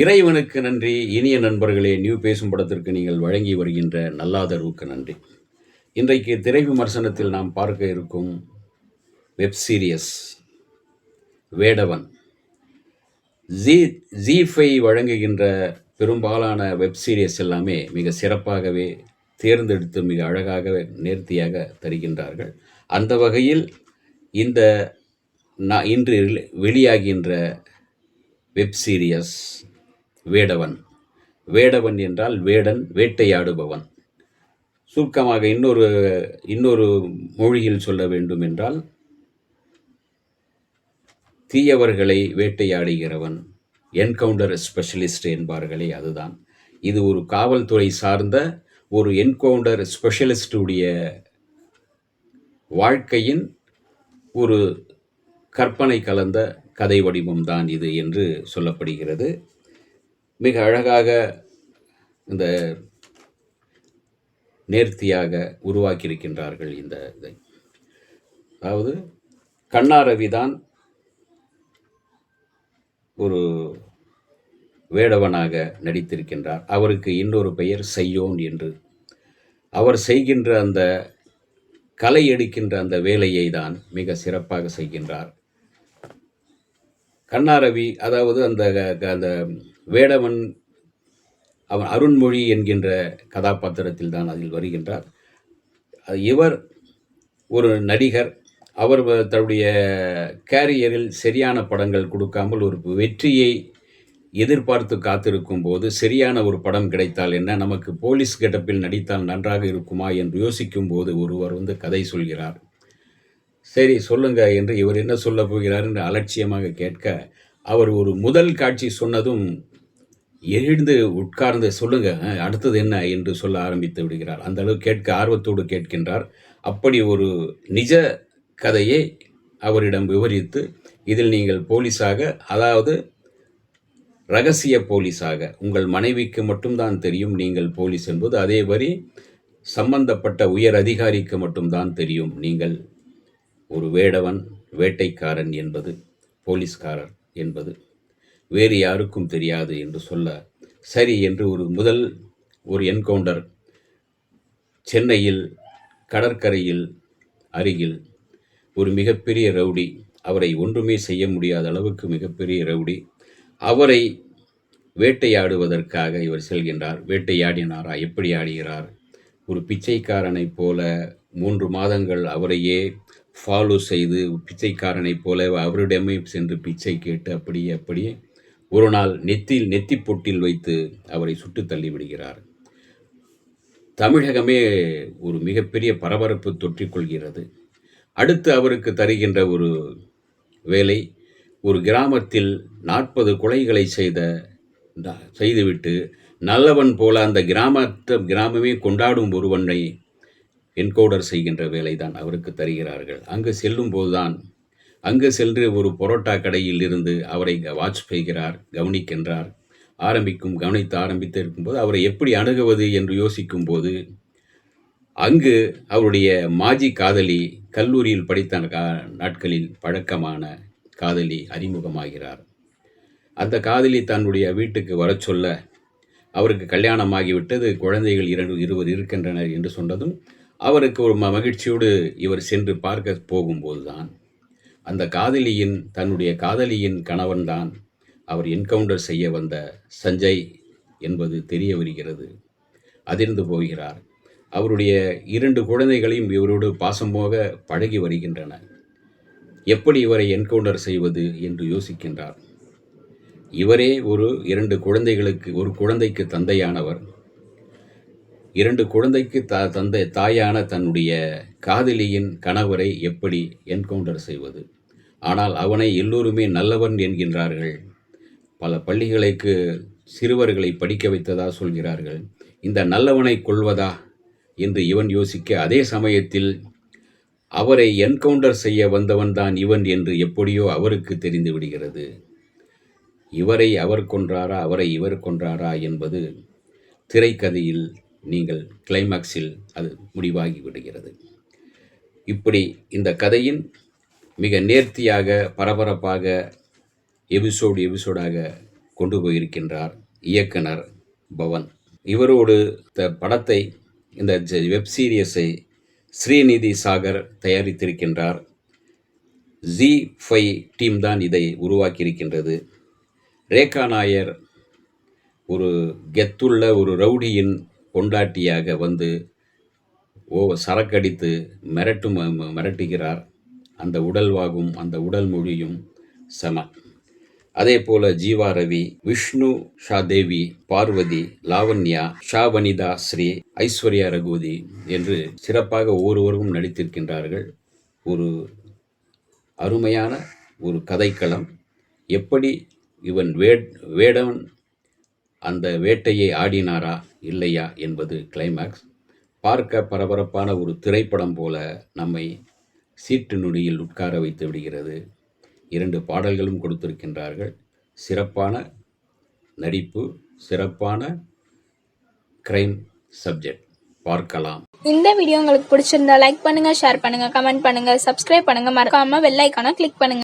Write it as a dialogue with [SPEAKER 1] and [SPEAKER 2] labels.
[SPEAKER 1] இறைவனுக்கு நன்றி. இனிய நண்பர்களே நியூ பேசும் படத்திற்கு நீங்கள் வழங்கி வருகின்ற நல்லாதரவுக்கு நன்றி. இன்றைக்கு திரை விமர்சனத்தில் நாம் பார்க்க இருக்கும் web series Vedavan. Zee Zee five வழங்குகின்ற பெரும்பாலான வெப் சீரியஸ் எல்லாமே மிக சிறப்பாகவே தேர்ந்தெடுத்து மிக அழகாக நேர்த்தியாக தருகின்றார்கள். அந்த வகையில் இந்த நான் இன்று வெளியாகின்ற வெப் சீரியஸ் வேடவன். வேடவன் என்றால் வேடன் வேட்டையாடுபவன். சுருக்கமாக இன்னொரு இன்னொரு மொழியில் சொல்ல வேண்டும் என்றால் தீயவர்களை வேட்டையாடுகிறவன் என்கவுண்டர் ஸ்பெஷலிஸ்ட் என்பார்களே அதுதான். இது ஒரு காவல்துறை சார்ந்த ஒரு என்கவுண்டர் ஸ்பெஷலிஸ்டுடைய வாழ்க்கையின் ஒரு கற்பனை கலந்த கதை வடிவம்தான் இது என்று சொல்லப்படுகிறது. மிக அழகாக இந்த நேர்த்தியாக உருவாக்கியிருக்கின்றார்கள் இந்த இதை. அதாவது கண்ணா ஒரு வேடவனாக நடித்திருக்கின்றார். அவருக்கு இன்னொரு பெயர் செய்யோன் என்று. அவர் செய்கின்ற அந்த கலை எடுக்கின்ற அந்த வேலையை தான் மிக சிறப்பாக செய்கின்றார். கண்ணாரவி அதாவது அந்த அந்த வேடவன் அவன் அருண்மொழி என்கின்ற கதாபாத்திரத்தில் தான் அதில் வருகின்றார். இவர் ஒரு நடிகர். அவர் தன்னுடைய கேரியரில் சரியான படங்கள் கொடுக்காமல் ஒரு வெற்றியை எதிர்பார்த்து காத்திருக்கும் போது சரியான ஒரு படம் கிடைத்தால் என்ன? நமக்கு போலீஸ் கெட்டப்பில் நடித்தால் நன்றாக இருக்குமா என்று யோசிக்கும் போது ஒருவர் வந்து கதை சொல்கிறார். சரி சொல்லுங்க என்று இவர் என்ன சொல்ல போகிறார் என்று அலட்சியமாக கேட்க அவர் ஒரு முதல் காட்சி சொன்னதும் எழுந்து உட்கார்ந்து சொல்லுங்க அடுத்தது என்ன? என்று சொல்ல ஆரம்பித்து விடுகிறார். அந்த அளவு கேட்க ஆர்வத்தோடு கேட்கின்றார். அப்படி ஒரு நிஜ கதையை அவரிடம் விவரித்து இதில் நீங்கள் போலீஸாக அதாவது ரகசிய போலீஸாக உங்கள் மனைவிக்கு மட்டும்தான் தெரியும் நீங்கள் போலீஸ் என்பது அதே வரி சம்பந்தப்பட்ட உயர் அதிகாரிக்கு மட்டும்தான் தெரியும் நீங்கள் ஒரு வேடவன் வேட்டைக்காரன் என்பது போலீஸ்காரர் என்பது. வேறு யாருக்கும் தெரியாது என்று சொல்ல சரி என்று ஒரு முதல் ஒரு என்கவுண்டர் சென்னையில் கடற்கரையில் அருகில் ஒரு மிகப்பெரிய ரவுடி அவரை ஒன்றுமே செய்ய முடியாத அளவுக்கு மிகப்பெரிய ரவுடி அவரை வேட்டையாடுவதற்காக இவர் செல்கின்றார். வேட்டையாடினாரா? எப்படி ஆடுகிறார்? ஒரு பிச்சைக்காரனைப் போல மூன்று மாதங்கள் அவரையே ஃபாலோ செய்து பிச்சைக்காரனைப் போல அவரிடமே சென்று பிச்சை கேட்டு அப்படியே அப்படியே ஒரு நாள் நெத்தில் நெத்தி பொட்டில் வைத்து அவரை சுட்டு தள்ளி விடுகிறார். தமிழகமே ஒரு மிகப்பெரிய பரபரப்பு தொற்றிக்கொள்கிறது அடுத்து அவருக்கு தருகின்ற ஒரு வேலை ஒரு கிராமத்தில் நாற்பது கொலைகளை செய்த செய்துவிட்டு நல்லவன் போல அந்த கிராமத்தை கிராமமே கொண்டாடும் ஒருவனை என்கோடர் செய்கின்ற வேலைதான் அவருக்கு தருகிறார்கள். அங்கு செல்லும் போதுதான் அங்கு சென்று ஒரு பொரோட்டா கடையில் இருந்து அவரை வாட்ச் செய்கிறார் கவனிக்கின்றார். ஆரம்பிக்கும் கவனித்து ஆரம்பித்து இருக்கும்போது அவரை எப்படி அணுகுவது என்று யோசிக்கும் போது அங்கு அவருடைய மாஜி காதலி கல்லூரியில் படித்த நாட்களில் பழக்கமான காதலி அறிமுகமாகிறார். அந்த காதலி தன்னுடைய வீட்டுக்கு வர சொல்ல அவருக்கு கல்யாணமாகிவிட்டது குழந்தைகள் இரண்டு இருவர் இருக்கின்றனர் என்று சொன்னதும் அவருக்கு ஒரு மகிழ்ச்சியோடு இவர் சென்று பார்க்க போகும்போது தான் அந்த காதலியின் தன்னுடைய காதலியின் கணவன்தான் அவர் என்கவுண்டர் செய்ய வந்த சஞ்சய் என்பது தெரிய வருகிறது. அதிர்ந்து போகிறார். அவருடைய இரண்டு குழந்தைகளையும் இவரோடு பாசமாக பழகி வருகின்றன. எப்படி இவரை என்கவுண்டர் செய்வது என்று யோசிக்கின்றார். இவரே ஒரு இரண்டு குழந்தைகளுக்கு ஒரு குழந்தைக்கு தந்தையானவர். இரண்டு குழந்தைக்கு த தந்தை தாயான தன்னுடைய காதலியின் கணவரை எப்படி என்கவுண்டர் செய்வது? ஆனால் அவனை எல்லோருமே நல்லவன் என்கின்றார்கள். பல பள்ளிகளுக்கு சிறுவர்களை படிக்க வைத்ததா சொல்கிறார்கள். இந்த நல்லவனை கொள்வதா? என்று இவன் யோசிக்க அதே சமயத்தில் அவரை என்கவுண்டர் செய்ய வந்தவன் தான் இவன் என்று எப்படியோ அவருக்கு தெரிந்து விடுகிறது. இவரை அவர் கொன்றாரா? அவரை இவர் கொன்றாரா? என்பது திரைக்கதையில் நீங்கள் கிளைமாக்ஸில் அது முடிவாகி விடுகிறது. இப்படி இந்த கதையின் மிக நேர்த்தியாக பரபரப்பாக எபிசோடு எபிசோடாக கொண்டு போயிருக்கின்றார் இயக்குனர் பவன். இவரோடு இந்த படத்தை இந்த வெப் சீரியஸை ஸ்ரீநிதி சாகர் தயாரித்திருக்கின்றார். ஜி ஃபைவ் டீம் தான் இதை உருவாக்கியிருக்கின்றது. ரேகா நாயர் ஒரு கெத்துள்ள ஒரு ரவுடியின் பொண்டாட்டியாக வந்து ஓ சரக்கடித்து மிரட்டு மிரட்டுகிறார். அந்த உடல்வாகும் அந்த உடல் மொழியும் சம. அதே போல ஜீவா ரவி விஷ்ணு ஷா தேவி பார்வதி லாவண்யா ஷா வனிதா ஸ்ரீ ஐஸ்வர்யா ரகுவதி என்று சிறப்பாக ஒவ்வொருவரும் நடித்திருக்கின்றார்கள். ஒரு அருமையான ஒரு கதைக்களம். எப்படி இவன் வே வேடன் அந்த வேட்டையை ஆடினாரா? இல்லையா என்பது கிளைமாக்ஸ் பார்க்க பரபரப்பான ஒரு திரைப்படம் போல நம்மை சீட்டு நொடியில் உட்கார வைத்து விடுகிறது. இரண்டு பாடல்களும் கொடுத்திருக்கின்றார்கள். சிறப்பான நடிப்பு சிறப்பான கிரைம் சப்ஜெக்ட் பார்க்கலாம்.
[SPEAKER 2] இந்த வீடியோ உங்களுக்கு பிடிச்சிருந்தா லைக் பண்ணுங்க ஷேர் பண்ணுங்க கமெண்ட் பண்ணுங்க சப்ஸ்கிரைப் பண்ணுங்க. மறக்காம வெள்ளைக்கான கிளிக் பண்ணுங்க.